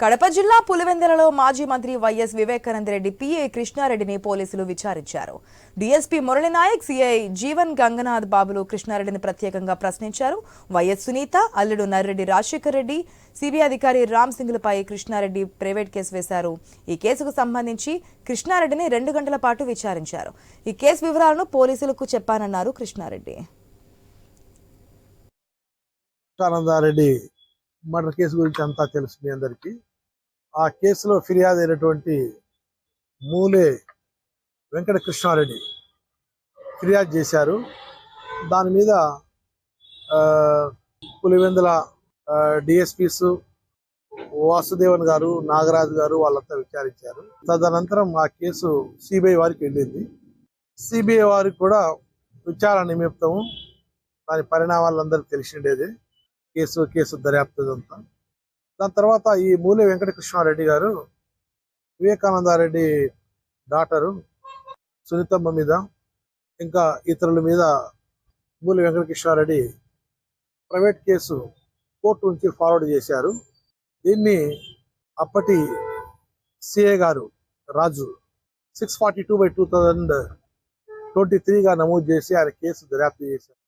కడప జిల్లా పులివెందులలో మాజీ మంత్రి వైఎస్ వివేకానంద రెడ్డి పిఏ కృష్ణారెడ్డిని పోలీసులు విచారించారు. డీఎస్పీ మురళినాయక్ సిఐ జీవన్ గంగనాథ్ బాబులు కృష్ణారెడ్డిని ప్రత్యేకంగా ప్రశ్నించారు. వైఎస్ సునీత అల్లుడు నర్రెడ్డి రాజశేఖర్ రెడ్డి సిబిఐ అధికారి రామ్ సింగ్లపై కృష్ణారెడ్డి ప్రైవేట్ కేసు వేశారు. ఈ కేసుకు సంబంధించి కృష్ణారెడ్డిని రెండు గంటల పాటు విచారించారు. ఈ కేసు వివరాలను పోలీసులకు చెప్పానన్నారు కృష్ణారెడ్డి. మర్డర్ కేసు గురించి అంతా తెలుసు మీ అందరికీ. ఆ కేసులో ఫిర్యాదు అయినటువంటి మూలే వెంకట కృష్ణారెడ్డి ఫిర్యాదు చేశారు. దాని మీద ఆ, పులివెందుల డిఎస్పీస్ వాసుదేవన్ గారు నాగరాజు గారు వాళ్ళంతా విచారించారు. తదనంతరం ఆ కేసు సిబిఐ వారికి వెళ్ళింది. సిబిఐ వారికి కూడా విచారణ నిమిత్తము దాని పరిణామాలు అందరికి తెలిసిండేది. కేసు కేసు దర్యాప్తు ఇదంతా దాని తర్వాత ఈ మూలి వెంకటకృష్ణారెడ్డి గారు వివేకానందారెడ్డి డాటరు సునీతమ్మ మీద ఇంకా ఇతరుల మీద Muli Venkata Krishna Reddy private case court నుంచి ఫార్వర్డ్ చేశారు. దీన్ని అప్పటి సిఏ గారు Raju six forty two by two thousand twenty త్రీగా నమోదు చేసి ఆయన కేసు దర్యాప్తు చేశారు.